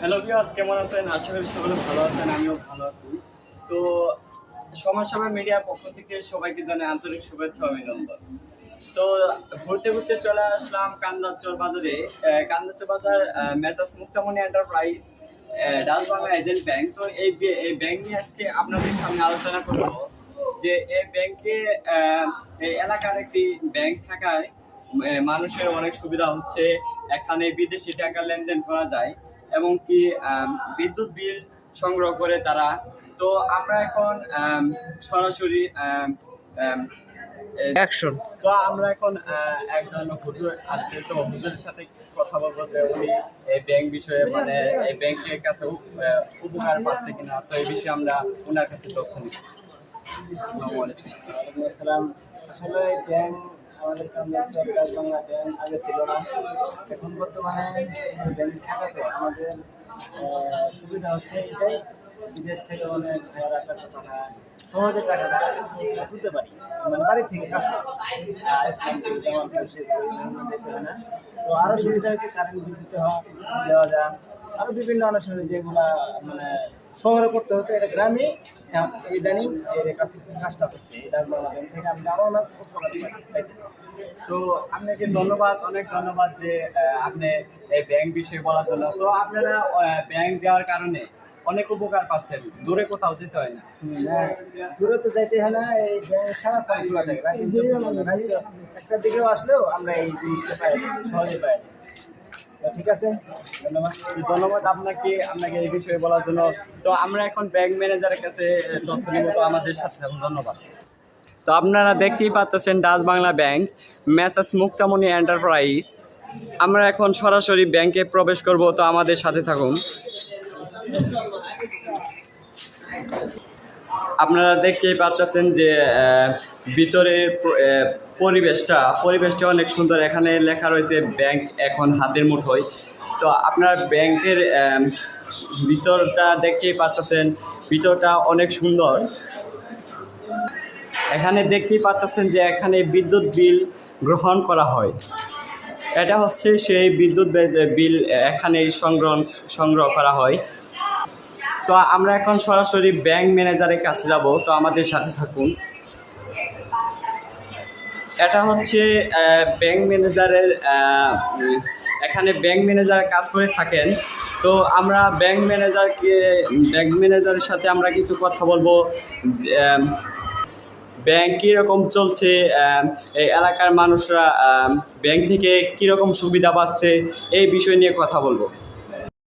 Hello viewers কেমন আছেন? আশা করি সকলে ভালো আছেন, আমিও ভালো আছি। তো সমাজসেবা মিডিয়ার পক্ষ থেকে সবাইকে জানাই আন্তরিক শুভেচ্ছা অভিনন্দন। তো ঘুরতে ঘুরতে চলে আসলাম কান্দাচর বাজারে। কান্দাচর বাজার মেসাস মুক্তামণি এন্টারপ্রাইজ ডাল বাংলা এজেন্ট ব্যাংক তো এই ব্যাংক নিয়ে আজকে আপনাদের সামনে আলোচনা করব যে এই ব্যাংকে এলাকার একটি ব্যাংক থাকায় মানুষের অনেক সুবিধা হচ্ছে। এখানে বিদেশি টাকা লেনদেন করা যায়। এবং কি বিদ্যুৎ বিল সংগ্রহ করে তারা। তো আমরা এখন সরাসরি অ্যাকশন তো আমরা এখন একজন হুজুর আছে তো হুজুরের সাথে কথা বলব যে উনি এই ব্যাংক বিষয়ে মানে এই ব্যাংকের কাছে উপ- উপকার পাচ্ছে কিনা তো এই বিষয়ে আমরা ওনার কাছে তথ্য আসসালামু আলাইকুম। আসসালাম আসলে ব্যাংক আমাদের কান্দাচর ডাক বাংলা ব্যাংক আগে ছিল না। এখন বর্তমানে ব্যাংক থাকাতে আমাদের সুবিধা হচ্ছে এটাই, বিদেশ থেকে অনেক ভাইয়ারা টাকা পাঠায়। সহজে টাকাটা তুলতে পারি মানে বাড়ি থেকে হয় না। তো আরও সুবিধা হয়েছে কারেন্ট বিল দিতে হয় দেওয়া যায়। আরও বিভিন্ন অনুষ্ঠানে যেগুলা মানে শহরে করতে হতো এটা গ্রামে ইদানিং এর কাজটা হচ্ছে এটা ব্যাংক থেকে আমি আরও অনেক তো আপনাকে ধন্যবাদ অনেক ধন্যবাদ যে আপনি এই ব্যাংক বিষয়ে বলার জন্য। তো আপনারা ব্যাংক যাওয়ার কারণে অনেক উপকার পাচ্ছেন দূরে কোথাও যেতে হয় না। হ্যাঁ, দূরে তো যাইতে হয় না এই সারাক্ষণ খোলা একটা দিকেও আসলেও আমরা এই জিনিসটা পাই সহজে পাই। ঠিক আছে। ধন্যবাদ। ধন্যবাদ আপনাকে আপনাকে এই বিষয়ে বলার জন্য। তো আমরা এখন ব্যাংক ম্যানেজারের কাছে তথ্য নিব তো আমাদের সাথে। থাকুন ধন্যবাদ। তো আপনারা দেখতেই পাচ্ছেন Dutch Bangla bank messrs Muktamoni enterprise. আমরা এখন সরাসরি ব্যাংকে প্রবেশ করব। তো আমাদের সাথে থাকুন। আপনারা দেখতেই পাচ্ছেন যে ভিতরের পরিবেশটা পরিবেশটা অনেক সুন্দর। এখানে লেখা রয়েছে, ব্যাংক এখন হাতের মুঠোয়। তো আপনার ব্যাংকের ভিতরটা দেখতেই পাচ্ছেন। ভিতরটা অনেক সুন্দর। এখানে দেখতেই পাচ্ছেন যে, এখানে বিদ্যুৎ বিল গ্রহণ করা হয়। এটা হচ্ছে সেই বিদ্যুৎ বিল এখানে সংগ্রহ সংগ্রহ করা হয়। তো আমরা এখন সরাসরি ব্যাংক ম্যানেজারের কাছে যাব, তো আমাদের সাথে থাকুন। এটা হচ্ছে ব্যাংক ম্যানেজারের এখানে ব্যাংক ম্যানেজার কাজ করে থাকেন। তো আমরা ব্যাংক ম্যানেজারকে ব্যাংক ম্যানেজারের সাথে আমরা কিছু কথা বলব ব্যাংক কীরকম চলছে এই এলাকার মানুষরা ব্যাংক থেকে কীরকম সুবিধা পাচ্ছে, এই বিষয় নিয়ে কথা বলব।